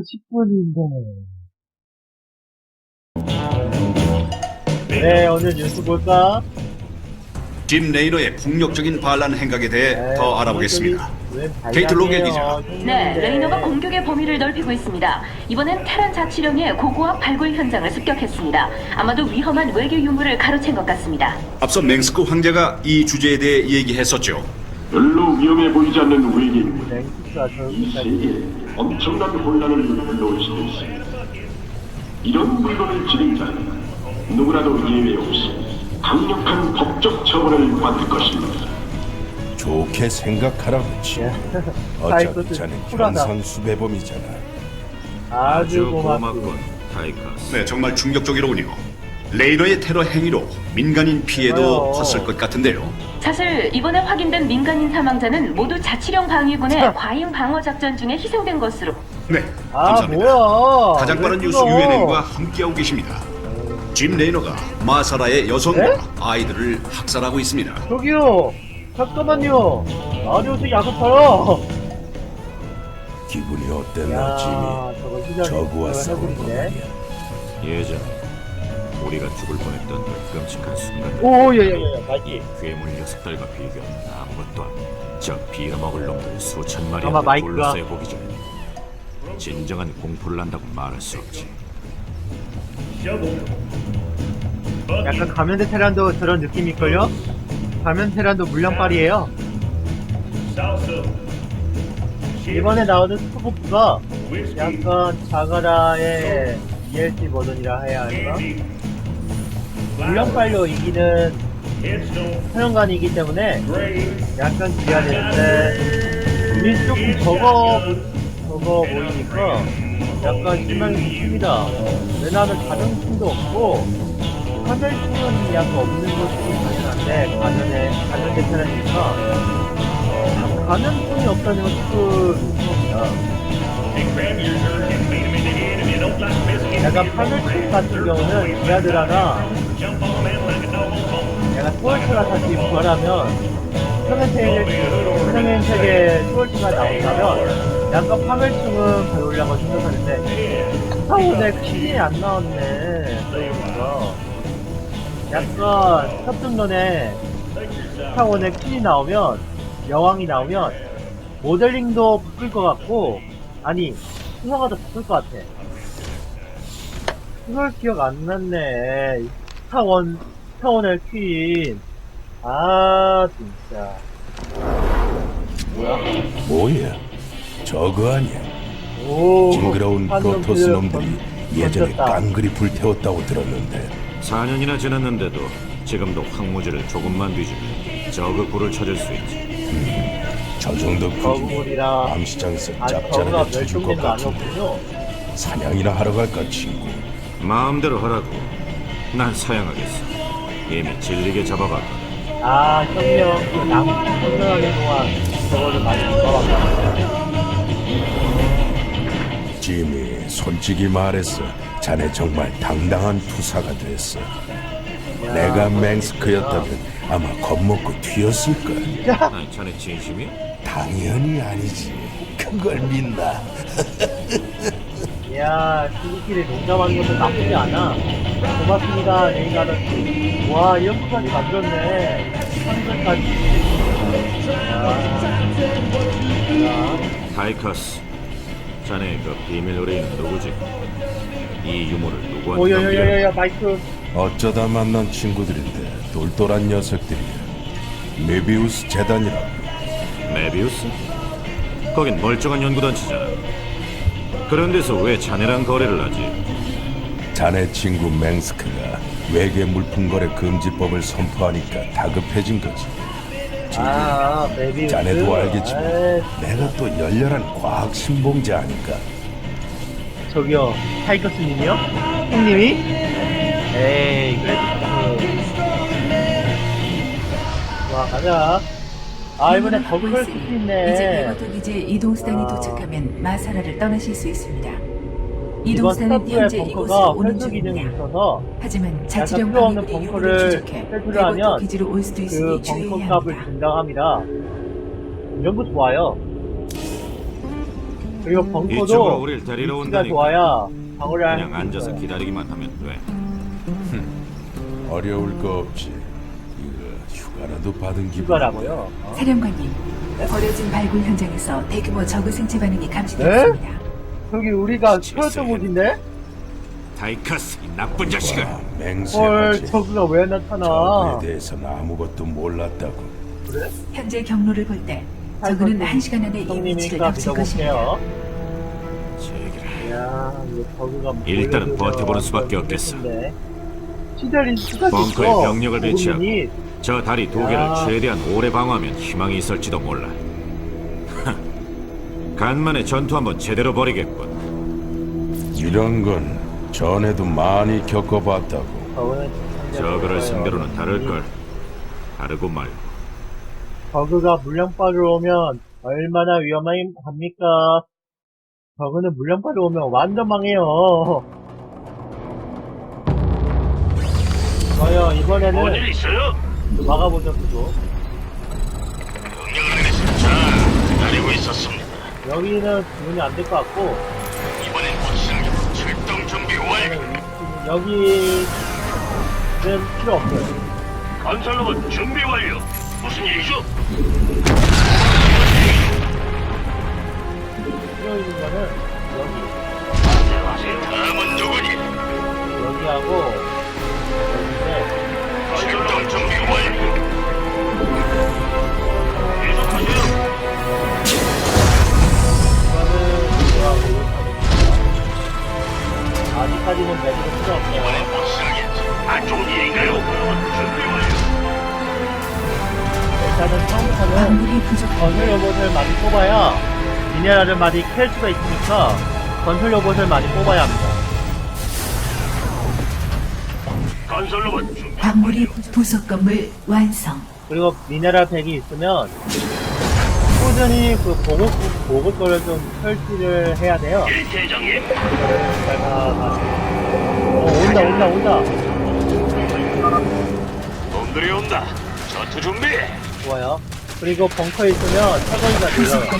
10분인데. 네, 오늘 뉴스 볼까? 짐 레이너의 폭력적인 반란 행각에 대해 네, 더 알아보겠습니다. 로게 발랑해요, 기자. 형님인데. 네, 레이너가 공격의 범위를 넓히고 있습니다. 이번엔 테란 자치령의 고고압 발굴 현장을 습격했습니다. 아마도 위험한 외교 유물을 가로챈 것 같습니다. 앞서 맹스크 황제가 이 주제에 대해 얘기했었죠. 별로 위험해 보이지 않는 랭크가 이. 세계에 엄청난 혼란을 불러올 수도 있습니다. 이런 물건을 지닌 자는 누구라도 예외 없이 강력한 법적 처벌을 받을 것입니다. 좋게 생각하라고 치. 사이코스 어차피 자는. 현상 수배범이잖아. 아주 고맙고. 타이카스. 네, 정말 충격적이로군요. 레이너의 테러 행위로 민간인 피해도. 컸을 것 같은데요. 사실 이번에 확인된 민간인 사망자는 모두 자치령 방위군의 과잉 방어 작전 중에 희생된 것으로 네, 아, 감사합니다. 뭐야. 가장 왜 빠른 뉴스 끊어? UNN과 함께하고 계십니다. 짐 레이너가 마사라의 여성과 네? 아이들을 학살하고 있습니다. 저기요. 잠깐만요. 아리오스 야구파요. 기분이 어땠나, 야, 지미? 저거 저그와 그거 싸운 거. 아니야. 예전에 우리가 죽을 뻔했던 그 끔찍한 순간 오, 예, 예, 예, 마이키. 괴물 녀석들과 비교하면 아무것도 아닌 저 비어먹을 놈들 수천 마리 아마 마이크가- 둘러싸여 보기 전에 진정한 공포를 한다고 말할 수 없지 약간 가면대 테란도 저런 느낌일걸요? 가면 테란도 물량빨이에요. 이번에 나오는 스포프가 약간 자가라의 ELC 버전이라 해야 할까? 물량빨로 이기는 사령관이기 때문에 약간 기대가 되는데 우리 조금 적어 보- 적어 보이니까 약간 실망이 큽니다. 왜냐하면 가능성도 없고 하늘층은 약간 없는 것이 당연한데 가면에 가면 괜찮으니까 가능성이 없다는 건 조금. 약간 하늘층 같은 경우는 기아드라나 약간 스월트가 다시 부활하면 평행 세계 스월트가 나온다면 약간 파멸층은 배우려고 생각하는데 사원에 퀸이 안 나왔네. 그러니까. 약간 협등론에 스타원에 퀸이 나오면 여왕이 나오면 모델링도 바꿀 것 같고 아니 순서가 더 바꿀 것 같아. 그걸 기억 안 났네 스타원 스타원의 퀸 아 진짜 뭐야? 저거 아니야? 오 징그러운 한놈 프로토스 그 놈들이 예전에 던졌다. 깡그리 불태웠다고 들었는데 4년이나 지났는데도 지금도 황무지를 조금만 뒤지면 저그 굴을 찾을 수 있지 저 정도 크기면 암시장에서 아직 저거가 짭짤하게 쳐줄 것 같은데 아니었군요 사냥이나 하러 갈까 친구? 마음대로 하라고 난 사양하겠어. 이미 질리게 잡아봤거든 아 형형 그 나무 선명하게 동안 저거를 많이 잡아봤다 지미 솔직히 말했어 자네 정말 당당한 투사가 됐어. 내가 맹스크였다면 아마 겁먹고 튀었을 걸 아니 자네 진심이야? 당연히 아니지. 그걸 믿나? 이야 친구끼리 농담하는 것도 나쁘지 않아 고맙습니다. 레이가더씨 와 이런 것까지 만들었네. 한글까지. 야, 타이카스 자네 그 비밀 의뢰인은 누구지? 이 유물을 누구한테 넘기려 오야야야야 마이크. 어쩌다 만난 친구들인데 똘똘한 녀석들이야. 메비우스 재단이라고. 메비우스? 거긴 멀쩡한 연구단체잖아. 그런 데서 왜 자네랑 거래를 하지? 자네 친구 맹스크가 외계 물품 거래 금지법을 선포하니까 다급해진 거지 아 메비우스 자네도 알겠지만 에이, 내가 또 열렬한 과학 신봉자 아닌가 저기요 타이거스님이요? 형님이? 에이 그래도 그... 와 가자 아 이번에 버클 쓸수 이제 있네 백어도 기지 이동수단이 아. 도착하면 마사라를 떠나실 수 있습니다. 이번 스타프의 벙커가 오는 기능이. 있어서 하지만 자치령 필요 없는 방위군의 벙커를 요구를 추적해 회수를 백어도 하면 기지로 올 수도 그 있으니 주의해야 벙커 값을 합니다. 증강합니다 이런 거 좋아요 그리고 이쪽으로 벙커도 위치가 온다니까. 좋아야 방어를 할수 그냥 앉아서. 기다리기만 하면 돼. 어려울 거 없지. 이거 휴가라도 받은 기분. 휴가라고요. 어? 사령관님, 버려진 발굴 현장에서 대규모 저그 생체 반응이 감지되었습니다. 저기 우리가 추웠던 곳인데? 다이카스 이 나쁜 자식아. 와, 헐, 맹세하지. 저그가 왜 나타나? 저거에 대해서는 아무것도 몰랐다고. 현재 경로를 볼때 저그는 한시간 안에 이 위치를 형님이니까 덮칠 것입니다. 믿어볼게요. 제기라. 이거 저그가 일단은 보여주면 버텨보는 수밖에 없겠어. 시달린 수가 벙커에 있어. 병력을 배치하고. 저 다리 두 개를 야. 최대한 오래 방어하면 희망이 있을지도 몰라. 간만에 전투 한번 제대로 벌이겠군. 이런 건 전에도 많이 겪어봤다고. 저거를 상대로는 다를 걸. 다르고 말고. 저그가 물량바로 오면 얼마나 위험합니까? 저그는 물량바로 오면 완전 망해요. 좋아요, 이번에는 있어요? 막아보죠, 그거. 명령을 내리세요. 자, 기다리고 있었습니다. 여기는 구분이 안 될 것 같고, 이번엔 확실하게 출동 준비 완료. 여기는 필요 없어요. 건설로봇 준비 완료. 무슨 일이죠? 필요 있는 거는 여기, 다음은 누구니? 여기하고, 여기인데, 출동 준비 완료. 계속하세요. 아직까지는 매듭은 필요 없네요. 확실하겠지. 안 좋은 일인가요? 준비 완료. 일단은 처음부터는 광물이 부족합니다. 건설 로봇을 많이 뽑아야 미네랄을 많이 캘 수가 있으니까 건설 로봇을 많이 뽑아야 합니다. 건설 로봇 준비 광물이 부속 건물 완성. 그리고 미네랄 팩이 있으면 꾸준히 그 보급 보급 거를 좀 설치를 해야 돼요. 일 대장님. 제가 어, 온다 온다 온다. 놈들이 온다. 전투 준비. 좋아요. 그리고 벙커에 있으면 차거리가 늘어요.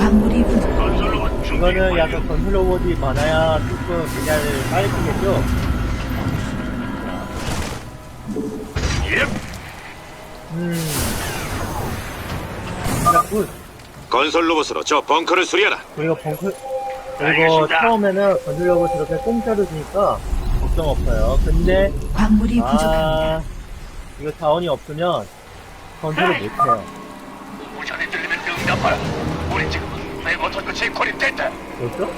광물이 부족. 준비 이거는 완료. 약간 건설 로봇이 많아야 조금 미네랄을 빨리 쓰겠죠. 음. 자, 굿. 건설 로봇으로 저 벙커를 수리하라. 그리고 벙커 그리고 알겠습니다. 처음에는 건설력을 저렇게 공짜로 주니까 걱정 없어요. 근데 광물이 부족합니다. 아 이거 자원이 없으면 건설을 못해요. 우전에 들리면 응답하라. 우리 지금 맥어턴 것이 고립됐다. 그렇죠?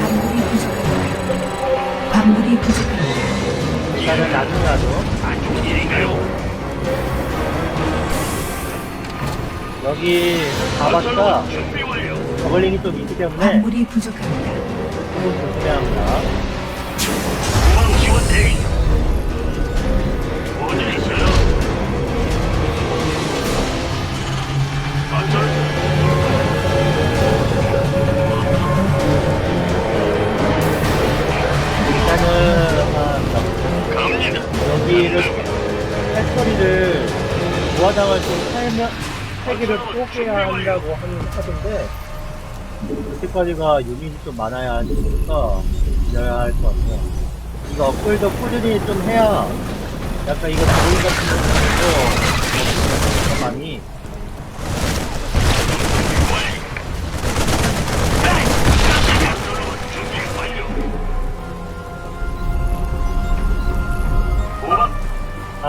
광물이 부족합니다. 광물이 부족합니다. 일단은 나중에라도 안 좋은 일인가요? 여기 가봤자. 저글링이 좀 있기 때문에 광물이 부족합니다. 조금 조심해야 합니다. 중앙 지원 대기. 세 개를 쪼개야 한다고 하는 하던데 그때까지가 유닛이 좀 많아야 하니까 기다려야 할 것 같아요. 이거 업글도 꾸준히 좀 해야 약간 이거 보인 같은 경우도 많이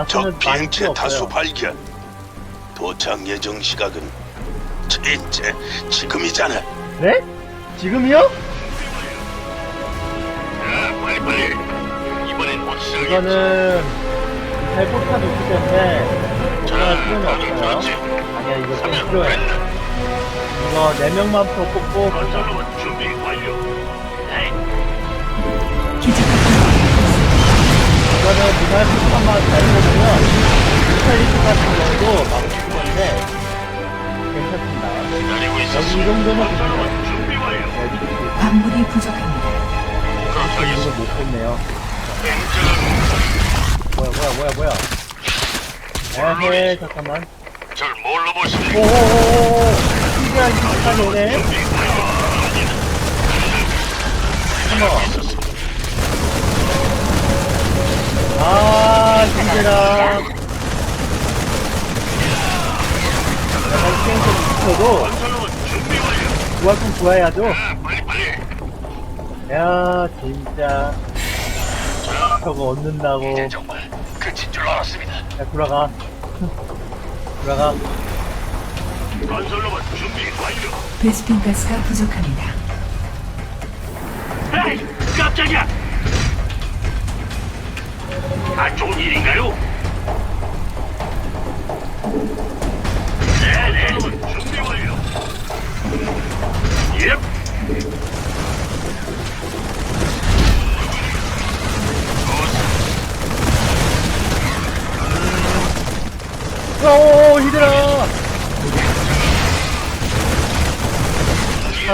적 비행체 많이 다수. 발견. 도착 예정 시각은 진짜 지금이잖아. 네? 지금이요? 자, 빨리 빨리. 이번엔 확실하게. 이거는 발포탑이 있기 때문에 정말 필요는 없어요. 아니야 이거 좀 필요해. 이거 4명만 더 뽑고 건설로봇 준비 완료. 네. 이거는 무사히 폭탄만 잘 뽑으면 스타일리스 같은 경우도 막 되는데 괜찮습니다. 여기 네, 이 정도면 건설로만 준비 완료. 여기 광물이 부족합니다. 그렇게 이거 못했네요. 뭐야 뭐야 뭐야 뭐야. 아, 네, 에헤 잠깐만. 절 뭘로 보시는 오오오오 신기한 신기한 노래. 어머. 아, 힘들다. 약간 시행 좀 시켜도 건설로봇 구할 건 구해야죠. 야, 진짜. 저거 얻는다고. 이제 정말 끝인 줄 알았습니다. 야, 돌아가. 돌아가. 건설로봇 준비 완료. 베스핀 가스가 부족합니다. 에이, 깜짝이야. 아, 좋은 일인가요?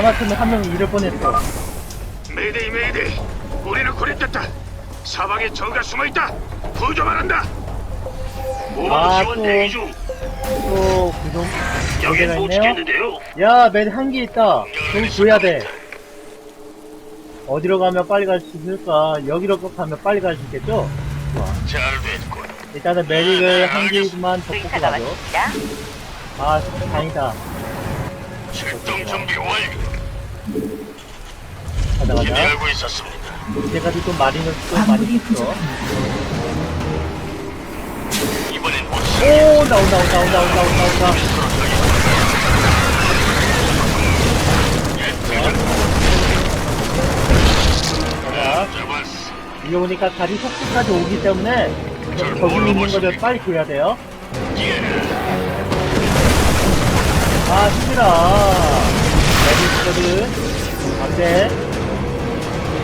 남았으면 한 명이 잃을 뻔했어. 메이데이 메데이, 우리는 고립됐다 사방에 적가 숨어있다 구조 말한다 모방지원 아, 대기 중 또 구성 여기가 있네요. 지켰는데요 야, 맨 한기 있다. 돈 줘야 돼. 어디로 가면 빨리 갈 수 있을까? 여기로 가면 빨리 갈 수 있겠죠? 잘 됐군 일단은 메릭을 네, 한 개만 더 뽑고 의사가 가죠. 아, 다행이다. 출동 준비 완료 가자 가자. 기다리고 있었습니다. 이제까지 또 마린을 또 많이 광물이 했죠. 부족합니다. 이번엔 못 오, 살려. 온다, 온다, 온다, 온다, 온다, 온다, 온다. 가자. 예, 예. 잡았어. 이게 보니까 다리 속끝까지 오기 때문에 좀 적응 있는 거를 빨리 줘야 돼요. 예. 아, 힘들어. 거든. 안 돼.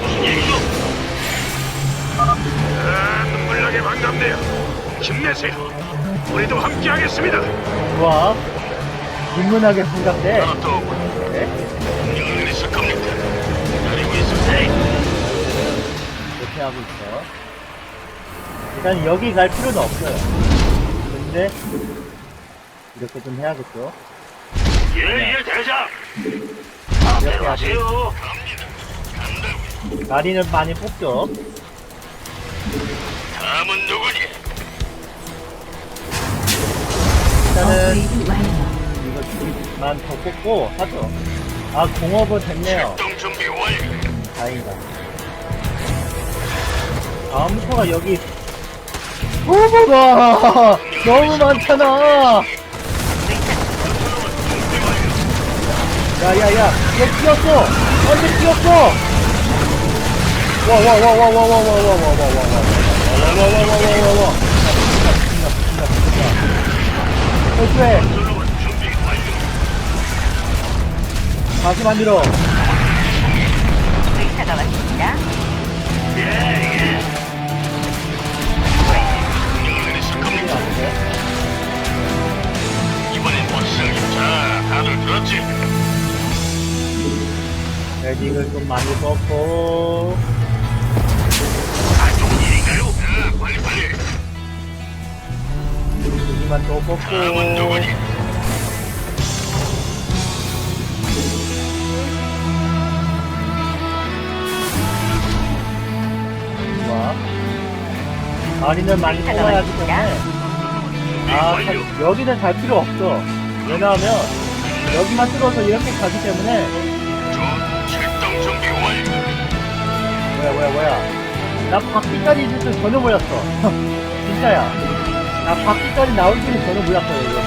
무슨 얘기죠? 아, 눈물나게 반갑네요. 힘내세요. 우리도 함께하겠습니다. 좋아. 인문하게 반갑네. 이렇게 하고 있어. 일단 여기 갈 필요는 없어요. 근데 이렇게 좀 해야겠죠. 예예 대장. 이렇게 하지. 안녕하세요. 나리는 많이 뽑죠. 다음은 누구니? 일단은 이것만 더 뽑고 하죠. 아, 공업은 됐네요. 다행이다. 다음 초가 여기. 어머나! 너무 많잖아! 야야야 얘 뛰었어 완전 뛰었어 와 와 와 와 와 와 와 와 와 와 와 와 와와와와와와 해수해 다시 만들어 의사가 왔습니다 이번엔 버스 자 다들 들었지? 헤딩을 좀 많이 썼고. 아, 좋은 일인가요? 자, 빨리 빨리. 여기만 또 다음은 뽑고. 누구니? 좋아. 다리는 많이 뽑아야지 때문에. 아, 사- 여기는 갈 필요 없어. 왜냐하면, 여기만 뚫어서 이렇게 가기 때문에, 저 뭐야, 뭐야, 뭐야. 나 바퀴까지 있을 줄 전혀 몰랐어. 진짜야. 나 바퀴까지 나올 줄은 전혀 몰랐어요, 이거.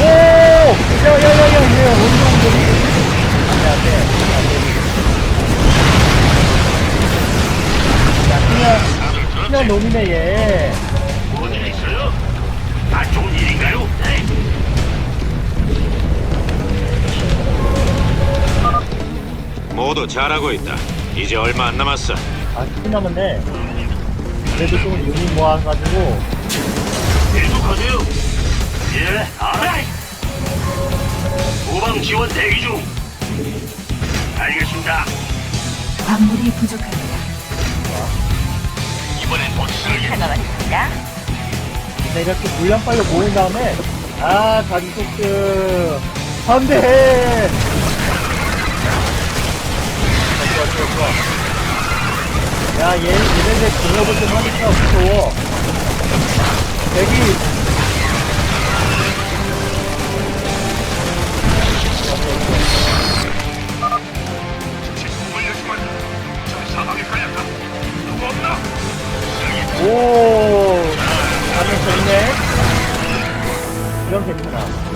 오! 야, 야, 야, 야, 야, 어디로 온 거지? 안 돼, 안 돼. 안 돼. 야, 그냥, 그냥? 놈이네, 얘. 모두 잘하고 있다. 이제 얼마 안 남았어. 아, 남았네. 그래도 좀 유닛 모아가지고, 계속하세요. 예, 알아이. 후방 지원 대기 중. 알겠습니다. 광물이 부족합니다. 이번엔 못쓰게 반갑습니다. 근데 이렇게 물량 빨리 모은 다음에 아 가지소스 안 돼 좋아 야 얘 얘네들 공격을 좀 하니까 무서워. 대기? 오 가면 좋네. 이런 괜찮아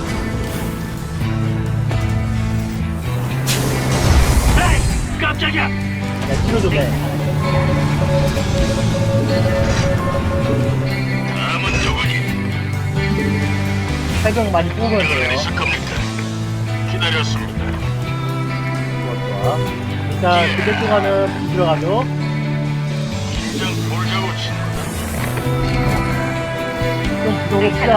깜짝이야. 야 치료 좀해. 남은 누구니? 살경 많이 뽑으면 돼요. 내리실 겁니까? 기다렸습니다. 좋아 좋아. 일단 그대 동안은 들어가죠. 긴장 돌자고 친구다 좀 부숴봅시다.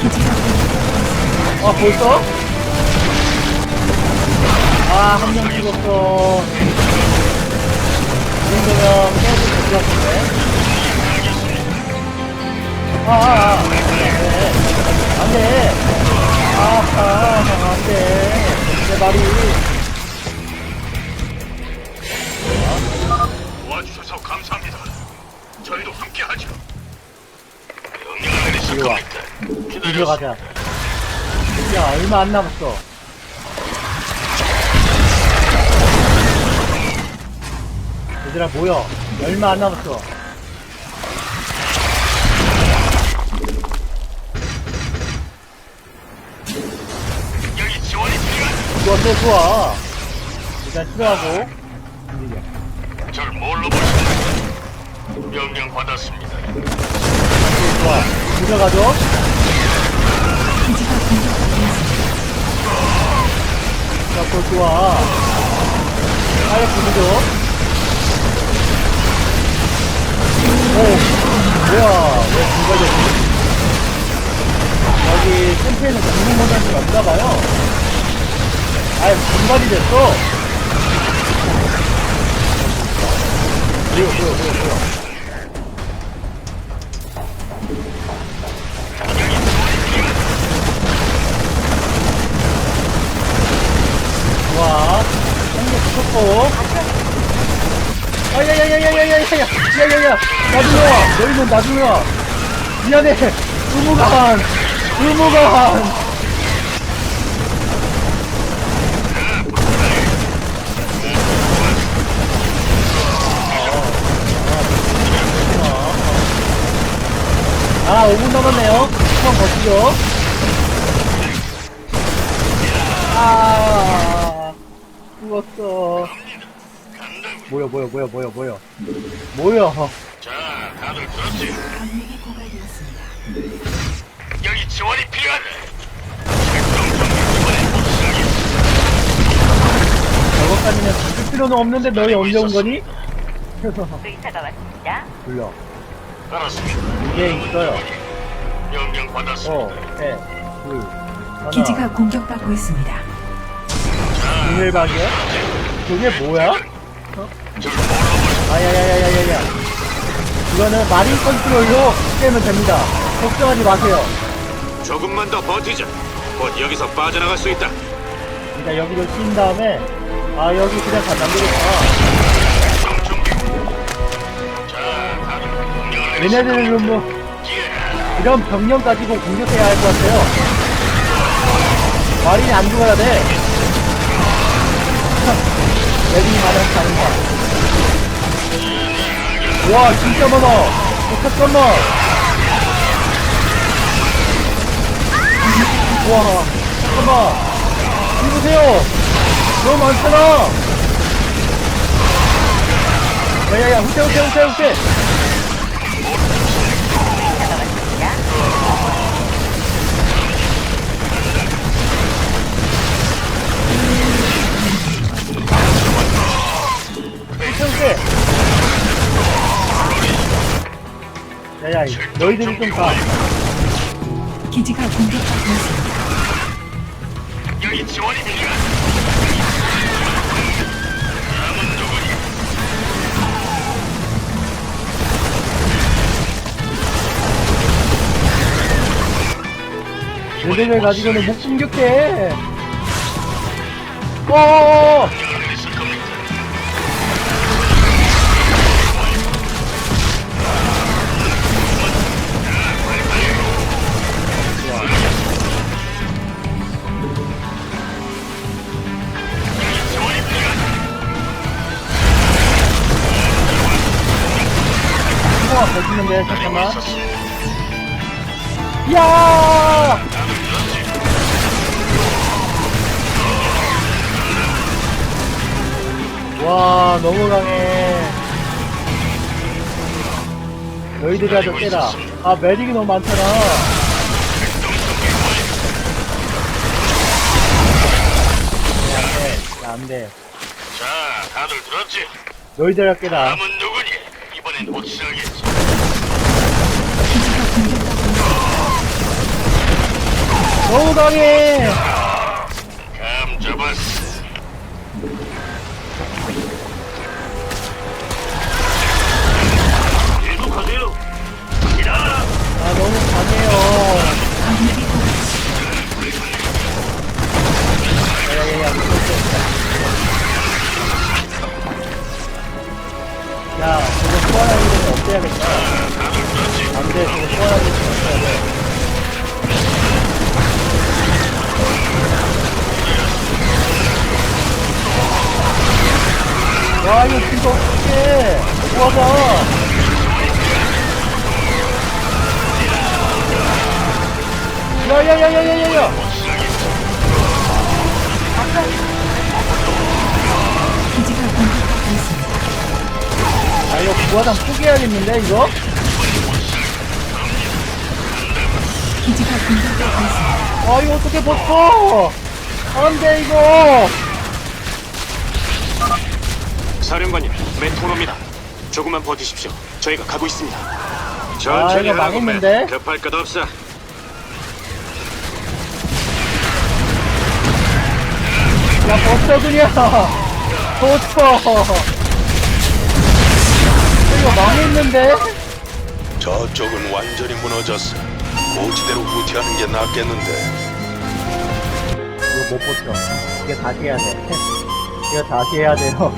기지가 아 벌써? 아 한 명 죽었어. 이 정도면 깨질 것 같은데? 아 아 아. 안돼. 안돼 아아 안 돼. 내 말이. 도와주셔서 감사합니다. 저희도 함께 하죠. 명령을 내리실 이리 와. 기다렸습니다. 가자 야 얼마 안 남았어 얘들아 모여. 얼마 안 남았어. 여기 지원이 필요한 좋아 좋아 좋아? 일단 치료하고. 움직여. 절 뭘로 보십니까? 명령 받았습니다. 좋아. 들어가죠? 기지가 공격받고 있습니다. 자 그거 좋아. 빨리 부르죠 여기 캠페인은 공룡 모델이 없나봐요 아예 분발이 됐어 뭐야 뭐야 뭐야 뭐야 좋아 한개 붙였고 야야야야야야야야야야야야 나중에 와 너희는 나중에 와 미안해. 의무관 의무관 아 5분 남았네요. 한번 버티죠. 아 죽었어. 뭐야 뭐야 뭐야 뭐야 뭐야. 뭐야? 자 다들 들었지? 여기 지원이 필요하네 저것까지는 붙을 필요는 없는데 너희 언제 온 거니? 의사가 왔습니다. 불러 알았습니다 이게 있어요 명령 받았습니다 어셋둘 하나 기지가 공격받고 있습니다. 비밀박이야? 저게 뭐야? 보십니까? 아야야야야야야 이거는 마린 컨트롤로 깨면 됩니다 걱정하지 마세요 조금만 더 버티자. 곧 여기서 빠져나갈 수 있다. 일단 여기를 친 다음에 아 여기 그냥 다 내리실 얘네들은? 뭐 예. 이런 병력 가지고 공격해야 할 것 같아요 마린이 안 죽어야 돼 레딩이 마냥 가는 거야 와 진짜 많아 어, 잠깐만 와. 잠깐만. 보세요. 너무 많잖아. 야야야 후퇴 후퇴 후퇴 후퇴. 후퇴 후퇴. 야야 너희들이 좀가 기지가 공격받고 있습니다. 여기 지원이 필요한. 남은 누구니? 레벨을 가지고는 못 공격해. 어. 한동안 버티는데, 잠깐만. 있었어. 야! 와, 너무 강해. 너희들이라도 깨라. 아, 메딕이 너무 많잖아. 야, 안 돼. 야, 안 돼. 자, 다들 들었지? 너희들 아 깨라. 남은 누구니? 확실하겠지. 너무 강해! 아, 너무 강해요. 야, 소환하기 전에 없애야겠다. 저거 소환하기 전에 없애야 돼. 와, 이거 진짜 어떡해. 도와봐. 야야야야야야야! 아 이거 부하장 포기해야겠는데 이거? 기지가 공격받고 있습니다. 아 이거 어떻게 버텨? 안돼 이거! 사령관님, 메토로입니다. 조금만 버티십시오. 저희가 가고 있습니다. 천천히 이거 하라고, 망했는데? 맨. 급할 것 없어. 야 버텨 그냥! 버텨! 이거 망했는데? 저쪽은 완전히 무너졌어. 고지대로 후퇴하는 게 낫겠는데. 이거 못 버텨. 이거 다시 해야 돼. 이거 다시 해야 돼요.